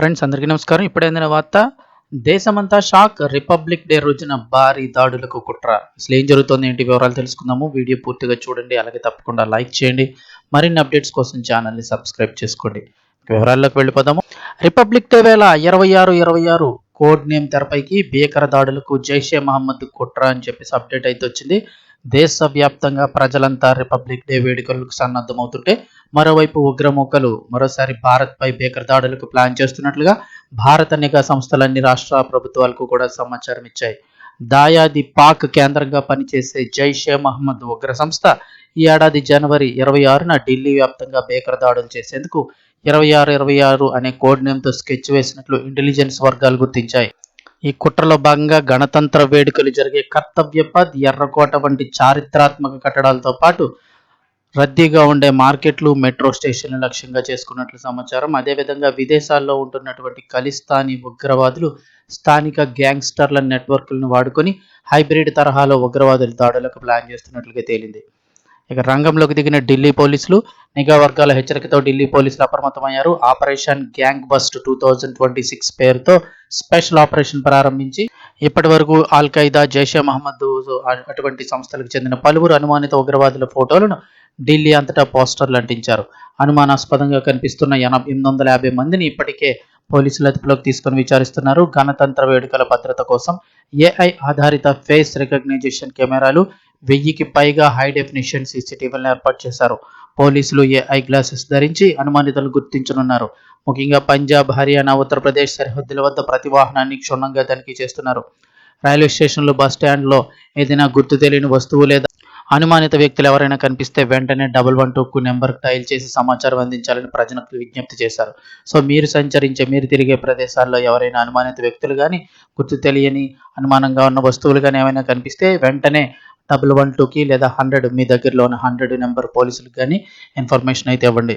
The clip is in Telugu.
ఫ్రెండ్స్ అందరికీ నమస్కారం. ఇప్పుడైందిన వార్త దేశమంతా షాక్ రిపబ్లిక్ డే రోజున భారీ దాడులకు కుట్ర. అసలు ఏం జరుగుతుంది ఏంటి వివరాలు తెలుసుకుందాము. వీడియో పూర్తిగా చూడండి అలాగే తప్పకుండా లైక్ చేయండి. మరిన్ని అప్డేట్స్ కోసం ఛానల్ని సబ్స్క్రైబ్ చేసుకోండి. వివరాల్లోకి వెళ్ళిపోదాము. రిపబ్లిక్ డే వేళ ఇరవై ఆరు ఇరవై ఆరు కోడ్ నేమ్ తెరపైకి భీకర దాడులకు జైషే మహమ్మద్ కుట్ర అని చెప్పేసి అప్డేట్ అయితే వచ్చింది. దేశవ్యాప్తంగా ప్రజలంతా రిపబ్లిక్ డే వేడుకలకు సన్నద్ధమవుతుంటే మరోవైపు ఉగ్రమూకలు మరోసారి భారత్పై భీకర దాడులకు ప్లాన్ చేస్తున్నట్లుగా భారత నిఘా సంస్థలన్నీ రాష్ట్ర ప్రభుత్వాలకు కూడా సమాచారం ఇచ్చాయి. దాయాది పాక్ కేంద్రంగా పనిచేసే జైషే మహమ్మద్ ఉగ్ర సంస్థ ఈ ఏడాది జనవరి ఇరవై ఆరున ఢిల్లీ వ్యాప్తంగా భీకర దాడులు చేసేందుకు ఇరవై ఆరు ఇరవై ఆరు అనే కోడ్ నేమ్తో స్కెచ్ వేసినట్లు ఇంటెలిజెన్స్ వర్గాలు గుర్తించాయి. ఈ కుట్రలో భాగంగా గణతంత్ర వేడుకలు జరిగే కర్తవ్యపద్ ఎర్రకోట వంటి చారిత్రాత్మక కట్టడాలతో పాటు రద్దీగా ఉండే మార్కెట్లు మెట్రో స్టేషన్లు లక్ష్యంగా చేసుకున్నట్లు సమాచారం. అదేవిధంగా విదేశాల్లో ఉంటున్నటువంటి ఖలిస్తానీ ఉగ్రవాదులు స్థానిక గ్యాంగ్స్టర్ల నెట్వర్క్లను వాడుకొని హైబ్రిడ్ తరహాలో ఉగ్రవాదుల దాడులకు ప్లాన్ చేస్తున్నట్లుగా తేలింది. ఇక రంగంలోకి దిగిన ఢిల్లీ పోలీసులు నిఘా వర్గాల హెచ్చరికతో ఢిల్లీ పోలీసులు అప్రమత్తమయ్యారు. Operation gang bust two thousand twenty six పేరుతో స్పెషల్ ఆపరేషన్ ప్రారంభించి ఇప్పటి వరకు అల్ ఖైదా జైషే మహమ్మద్ అటువంటి సంస్థలకు చెందిన పలువురు అనుమానిత ఉగ్రవాదుల ఫోటోలను ఢిల్లీ అంతటా పోస్టర్లు అంటించారు. అనుమానాస్పదంగా కనిపిస్తున్న ఎనభై ఎనిమిది వందల యాభై మందిని ఇప్పటికే పోలీసులు అదుపులోకి తీసుకొని విచారిస్తున్నారు. గణతంత్ర వేడుకల భద్రత కోసం ఏఐ ఆధారిత ఫేస్ రికగ్నైజేషన్ కెమెరాలు వెయ్యికి పైగా హై డెఫినిషన్ సీసీటీవీలను ఏర్పాటు చేశారు. పోలీసులు ఏఐ గ్లాసెస్ ధరించి అనుమానితులను గుర్తించనున్నారు. ముఖ్యంగా పంజాబ్ హర్యానా ఉత్తరప్రదేశ్ సరిహద్దుల వద్ద ప్రతి వాహనాన్ని క్షుణ్ణంగా తనిఖీ చేస్తున్నారు. రైల్వే స్టేషన్లు బస్ స్టాండ్లో ఏదైనా గుర్తు తెలియని వస్తువు లేదా అనుమానిత వ్యక్తులు ఎవరైనా కనిపిస్తే వెంటనే double one two number dial చేసి సమాచారం అందించాలని ప్రజలకు విజ్ఞప్తి చేశారు. సో మీరు సంచరించే మీరు తిరిగే ప్రదేశాల్లో ఎవరైనా అనుమానిత వ్యక్తులు కానీ గుర్తు తెలియని అనుమానంగా ఉన్న వస్తువులు కానీ ఏమైనా కనిపిస్తే వెంటనే డబుల్ వన్ టూకి లేదా హండ్రెడ్ మీ దగ్గరలో ఉన్న హండ్రెడ్ నెంబర్ పోలీసులకు కానీ ఇన్ఫర్మేషన్ అయితే ఇవ్వండి.